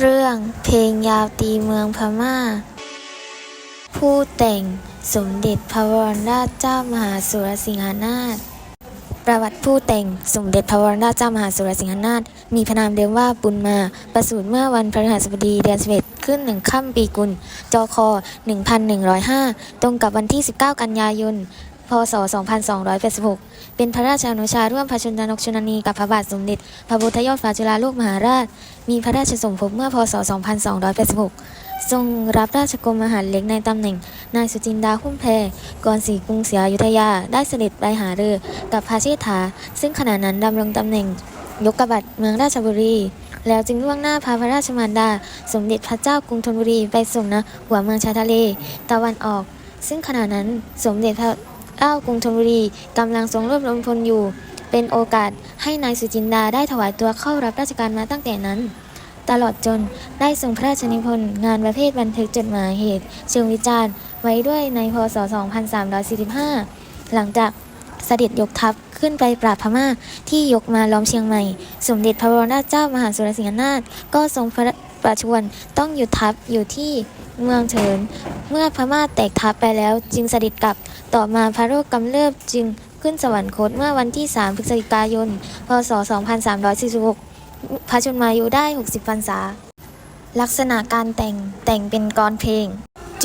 เรื่องเพลงยาวตีเมืองพม่า ผู้แต่งสมเด็จพระวรราชเจ้ามหาสุรสิงหนาถประวัติผู้แต่งสมเด็จพระวรราชเจ้ามหาสุรสิงหนาถมีพระนามเดิมว่าปุณมา ประสูติเมื่อวันพฤหัสบดีเดือน11ขึ้นหนึ่งค่ำปีกุล จค1105ตรงกับวันที่ 19 กันยายน พศ 2286 เป็นพระราชานุชาร่วมพระชนนกชนนีกับพระบาทสมเด็จพระพุทธยอดฟ้าจุฬาโลกมหาราช มีพระราชสมภพเมื่อพศ 2286 ทรงรับราชกรมมหาดเล็กในตำแหน่ง นายสุจินดาหุ้มแพก่อนศรีกรุงศรีอยุธยา ได้เสด็จไปหาเรือกับพระเชษฐา ซึ่งขณะนั้นดำรงตำแหน่งยกกบัตเมืองราชบุรี แล้วจึงล่วงหน้าพาพระราชมารดา สมเด็จพระเจ้ากรุงธนบุรีไปส่งนะหัวเมืองชายทะเล ตะวันออก ซึ่งขณะนั้นสมเด็จพระ เจ้ากรุงธนบุรีกำลังทรงรวบรวมพลอยู่ เป็นโอกาสให้นายสุจินดาได้ถวายตัวเข้ารับราชการมาตั้งแต่นั้น ตลอดจนได้ทรงพระราชนิพนธ์งานประเภทบันทึกจดหมายเหตุ เชิงวิจารณ์ไว้ด้วยในพศ 2345 หลังจากเสด็จยกทัพขึ้นไปปราบพม่าที่ยกมาล้อมเชียงใหม่ สมเด็จพระบรมราชเจ้ามหาสุรสิงหนาถก็ทรงพระประชวรต้องหยุดทัพอยู่ที่ เมืองเฉิน เมื่อพม่าแตกทัพไปแล้วจึงเสด็จกลับ ต่อมาพระโรคกำเริบจึงขึ้นสวรรคตเมื่อวันที่ 3 พฤศจิกายน พศ 2346 พระชนมายุได้ 60พรรษา ลักษณะการแต่งแต่งเป็นกรเพลง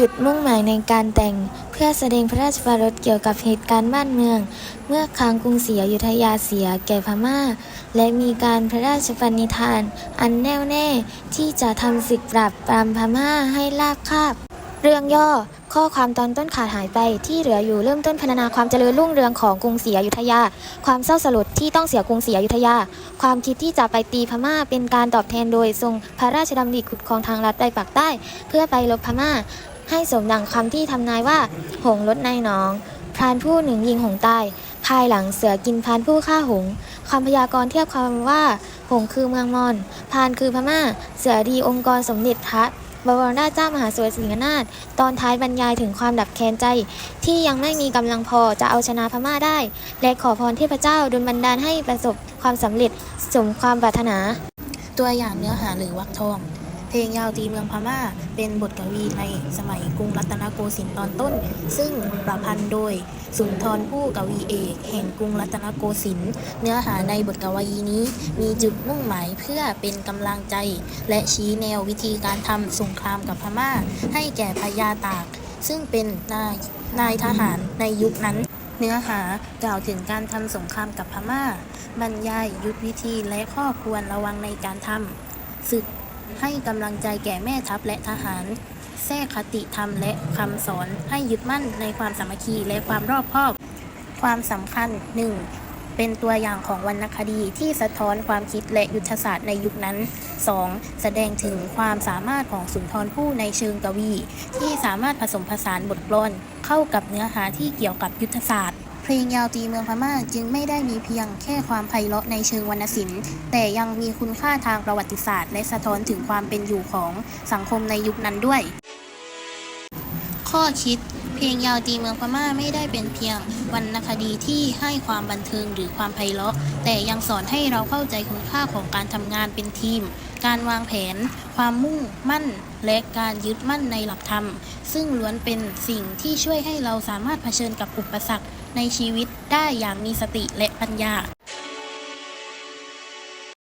จุดมุ่งหมายในการแต่งเพื่อแสดงพระราชปรารถเกี่ยวกับเหตุการณ์บ้านเมือง เมื่อครั้งกรุงศรีอยุธยาเสียแก่พม่า และมีการพระราชปณิธาน อันแน่วแน่ที่จะทำศึกปราบปรามพม่าให้ลากคาบ เรื่องย่อ ข้อความตอนต้นขาดหายไปที่เหลืออยู่เริ่มต้นพรรณนาความเจริญรุ่งเรืองของกรุงศรีอยุธยา ความเศร้าสลดที่ต้องเสียกรุงศรีอยุธยา ความคิดที่จะไปตีพม่าเป็นการตอบแทนโดยทรงพระราชดำริขุดคลองทางลัดไปปากใต้ เพื่อไปลบพม่า ให้สมดังคำที่ทำนายว่า หงลดในหนอง พรานผู้หนึ่งยิงหงตายภายหลังเสือกินพรานผู้ฆ่าหงส์คำพยากรณ์เทียบความว่า หงคือเมืองมอญพรานคือพม่า เสือดีองค์กรสมเด็จพระบวรมราชเจ้ามหาสุรสิงหนาถตอนท้ายบรรยายถึงความดับแค้นใจ ที่ยังไม่มีกำลังพอจะเอาชนะพม่าได้ และขอพรเทพเจ้าดลบันดาลให้ประสบความสำเร็จสมความปรารถนา ตัวอย่างเนื้อหาหรือวรรคทอง เพลงยาวตีเมืองพม่า เป็นบทกวีในสมัยกรุงรัตนโกสินทร์ตอนต้น ซึ่งประพันธ์โดยสุนทรภู่กวีเอกแห่งกรุงรัตนโกสินทร์เนื้อหาในบทกวีนี้มีจุดมุ่งหมายเพื่อเป็นกำลังใจ และชี้แนววิธีการทำสงครามกับพม่า ให้แก่พญาตาก ซึ่งเป็นนายนายทหารในยุคนั้นเนื้อหากล่าวถึงการทำสงครามกับพม่า บรรยายยุทธวิธีและข้อควรระวังในการทำศึก ให้กำลังใจแก่แม่ทัพและทหาร แทรกคติธรรมและคำสอนให้ยึดมั่นในความสามัคคีและความรอบคอบ ความสำคัญ 1. เป็นตัวอย่างของวรรณคดีที่สะท้อนความคิดและยุทธศาสตร์ในยุคนั้น 2. แสดงถึงความสามารถของสุนทรภู่ในเชิงกวี ที่สามารถผสมผสานบทกลอนเข้ากับเนื้อหาที่เกี่ยวกับยุทธศาสตร์ ลงยาวตีเมืองพม่าจึงไม่ได้มีเพียงแค่ความไพเราะในเชิงวรรณศิลป์ แต่ยังมีคุณค่าทางประวัติศาสตร์ และสะท้อนถึงความเป็นอยู่ของสังคมในยุคนั้นด้วย ข้อคิด เพลงยาวตีเมืองพม่าไม่ได้เป็นเพียงวรรณคดีที่ให้ความบันเทิงหรือความไพเราะ แต่ยังสอนให้เราเข้าใจคุณค่าของการทำงานเป็นทีม การวางแผน ความมุ่งมั่น และการยึดมั่นในหลักธรรม ซึ่งล้วนเป็นสิ่งที่ช่วยให้เราสามารถเผชิญกับอุปสรรคในชีวิตได้อย่างมีสติและปัญญา